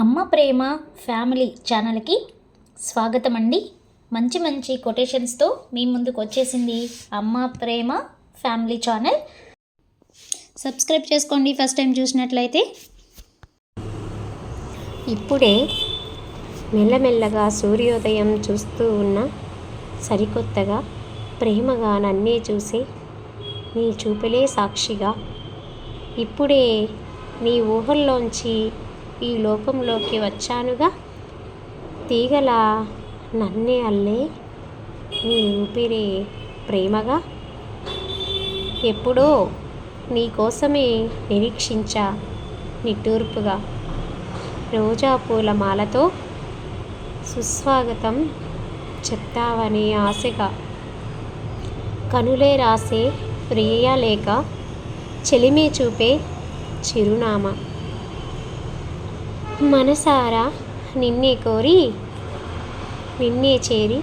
అమ్మ ప్రేమ ఫ్యామిలీ ఛానల్కి స్వాగతం అండి మంచి మంచి కొటేషన్స్తో మీ ముందుకు వచ్చేసింది Amma Prema family channel. Subscribe చేసుకోండి ఫస్ట్ టైం చూసినట్లయితే. ఇప్పుడే మెల్లమెల్లగా సూర్యోదయం చూస్తూ ఉన్న సరికొత్తగా ప్రేమగా నన్నే చూసి నీ చూపులే సాక్షిగా. ఇప్పుడే నీ ఊహల్లోంచి ఈ లోకంలోకి వచ్చానుగా. తీగల నన్నే అల్లే. నీ ఊపిరే ప్రేమగా. ఎప్పుడో నీకోసమే నిరీక్షించా నిట్టూర్పుగా. రోజా పూల మాలతో సుస్వాగతం చెప్తావని ఆశగా. కనులే రాసే ప్రియ లేక చెలిమే చూపే చిరునామా. మనసారా నిన్నే కోరి నిన్నే చేరి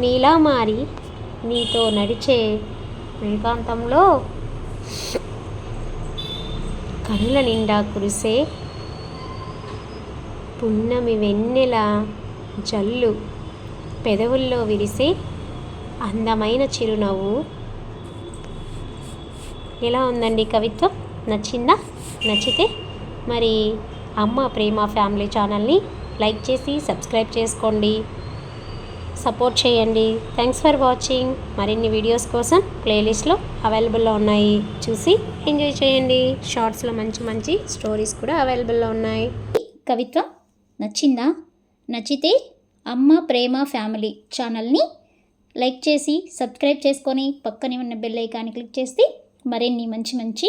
నీలా మారి నీతో నడిచే ఏకాంతంలో కనుల నిండా కురిసే పున్నమి వెన్నెల జల్లు పెదవుల్లో విరిసే అందమైన చిరునవ్వు. ఎలా ఉందండి కవిత్వం? నచ్చిందా? నచ్చితే మరి అమ్మ ప్రేమ ఫ్యామిలీ ఛానల్ని లైక్ చేసి సబ్స్క్రైబ్ చేసుకోండి. సపోర్ట్ చేయండి. థ్యాంక్స్ ఫర్ వాచింగ్ మరిన్ని వీడియోస్ కోసం ప్లేలిస్ట్లో అవైలబుల్లో ఉన్నాయి. చూసి ఎంజాయ్ చేయండి. షార్ట్స్లో మంచి మంచి స్టోరీస్ కూడా అవైలబుల్లో ఉన్నాయి. కవిత్వ నచ్చిందా? నచ్చితే అమ్మ ప్రేమ ఫ్యామిలీ ఛానల్ని లైక్ చేసి సబ్స్క్రైబ్ చేసుకొని పక్కనే ఉన్న బెల్ ఐకాన్ని క్లిక్ చేస్తే మరిన్ని మంచి మంచి